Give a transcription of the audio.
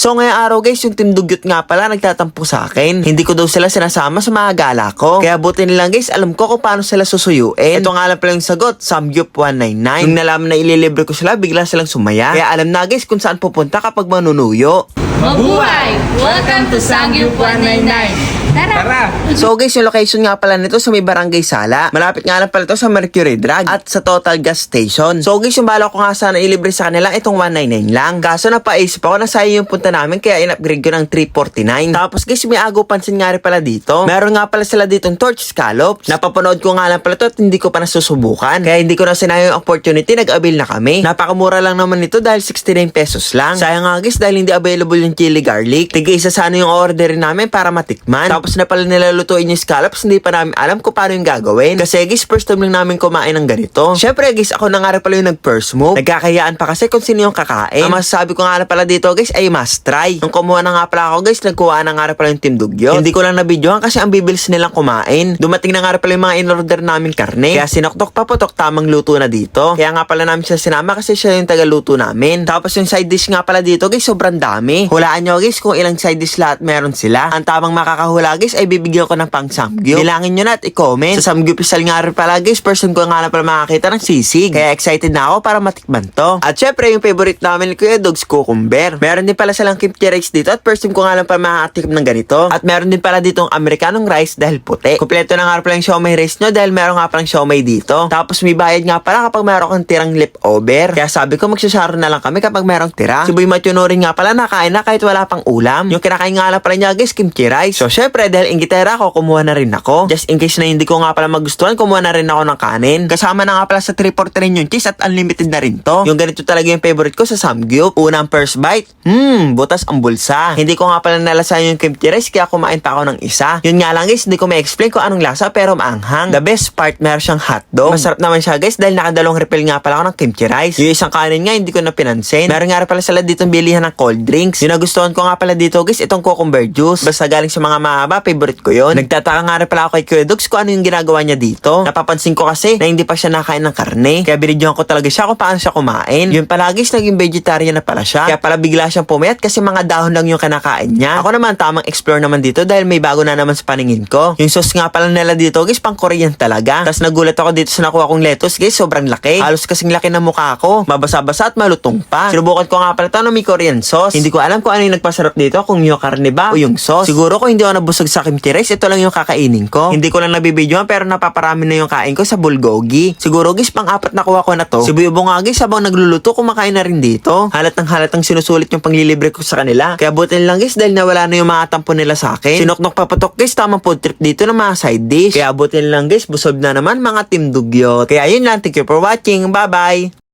So ngayong araw guys, yung Team Dugyot nga pala nagtatampo sa akin. Hindi ko daw sila sinasama sa mga gala ko. Kaya buti nilang guys, alam ko kung paano sila susuyuin. Ito nga lang pala yung sagot, Samgyup 199. Nung nalaman na ililibre ko sila, bigla silang sumaya. Kaya alam na guys kung saan pupunta kapag manunuyo. Mabuhay! Welcome to Sangyup 199! Tara! So guys, yung location nga pala nito sa may barangay Sala. Malapit nga lang pala ito sa Mercury Drug at sa Total Gas Station. So guys, yung bala ko nga sana ilibre sa kanila itong 199 lang. Kaso napaisip ako na sayang yung punta namin kaya in-upgrade ko ng 349. Tapos guys, may agaw pansin nga rin pala dito. Meron nga pala sila ditong torch scallops. Napapanood ko nga lang pala ito at hindi ko pa nasusubukan. Kaya hindi ko na sinayang yung opportunity, nag-avail na kami. Napakamura lang naman nito dahil 69 pesos lang. Sayang nga guys dahil hindi available yung chili garlic. Tiga isa sana yung order namin para matikman. Tapos na pala nila lutuin yung scallops, hindi pa namin alam kung paano yung gagawin. Kasi guys, first time lang namin kumain ng ganito. Syempre guys, ako na nga pala yung nag-first move. Nagkakayaan pa kasi kung sino yung kakain. Ang masasabi ko nga rin pala dito guys ay must try. Nung kumuha na nga pala ako guys, nagkuha na nga pala yung Team Dugyo. Hindi ko lang nabidyohan kasi ang bibilis nilang kumain. Dumating na nga pala yung mga in-order naming karne. Kaya sinoktok pa putok tamang luto na dito. Kaya nga pala namin siya sinama kasi siya yung tagaluto namin. Tapos yung side dish nga pala dito guys, sobrang dami. Hulaan nyo guys kung ilang side dish lahat meron sila. Ang tamang makakahula guys ay bibigyan ko ng pang samgyup. Bilangin nyo na at i-comment. Sa samgyup isal nga rin pala guys, person ko nga na pala makakita ng sisig. Kaya excited na ako para matikman to. At syempre yung favorite namin ni Kuya Dogs, cucumber. Meron din pala silang kimchi rice dito at time ko nga lang pala makakatikim ng ganito. At meron din pala ditong Amerikanong rice dahil puti. Kompleto na nga pala yung siomay rice nyo dahil meron nga palang siomay dito. Tapos may bayad nga pala kapag meron kang tirang leftover. Kaya sabi ko magsasaro na lang kami kapag merong tira. Si Boy Machuno rin nga pala nakain na kahit wala pang ulam. Yung kinakain nga lang pala niya guys, kimchi rice. So syempre dahil ingitera ako, kumuha na rin ako. Just in case na hindi ko nga pala magustuhan, kumuha na rin ako ng kanin. Kasama na nga pala sa 343 yung cheese at unlimited na rin to. Yung ganito talaga yung favorite ko sa Samgyup. Unang first bite, hmm, butas ang bulsa. Hindi ko nga pala nalasayan yung kimchi rice kaya kumain pa ako ng isa. Yun nga lang guys, hindi ko ma-explain kung anong lasa pero maanghang. The best part, meron siyang hotdog. Masarap naman siya guys dahil nakadalawang refill nga pala ako ng kimchi rice. Yung isang kanin nga hindi ko na pinansin. Meron nga pala sila dito bilihan ng cold drinks. Yung nagustuhan ko nga pala dito guys, itong cucumber juice. Basta galing sa mga mahaba, favorite ko yun. Nagtataka nga rin pala ako kay Kuya Dogs kung ano yung ginagawa niya dito. Napapansin ko kasi na hindi pa siya nakain ng karne. Kaya binidyohan ko talaga siya kung paano siya kumain. Yun pala guys, naging vegetarian na pala siya. Kaya pala bigla siyang pumayat kasi mga dahon lang yung kinakain niya. Ako naman tamang explore naman dito dahil may bago na naman sa paningin ko. Yung sauce nga pala nila dito guys, pang Korean talaga. Tapos nagulat ako dito sa nakuha kong lettuce guys, sobrang laki. Halos kasing laki ng mukha ko. Mabasa-basa at malutong pa. Sinubukan ko nga pala ito na may Korean sauce. Hindi ko alam kung ano yung nagpasarap dito, kung yung karne ba o yung sauce. Siguro kung hindi ako nabusog sa kimchi rice, ito lang yung kakainin ko. Hindi ko lang nabibidyoan pero napaparami na yung kain ko sa bulgogi. Siguro guys, pang apat na kuha ko na to. Si Buyo nga guys, habang nagluluto, kumakain na rin dito. Halatang halatang sinusulit yung panglilibre ko sa kanila. Kaya buti lang guys, dahil nawala na yung mga tampo nila sa akin. Sinoknok papatok guys, tamang food trip dito ng mga side dish. Kaya buti lang guys, busog na naman mga team dugyot. Kaya yun lang, thank you for watching. Bye-bye!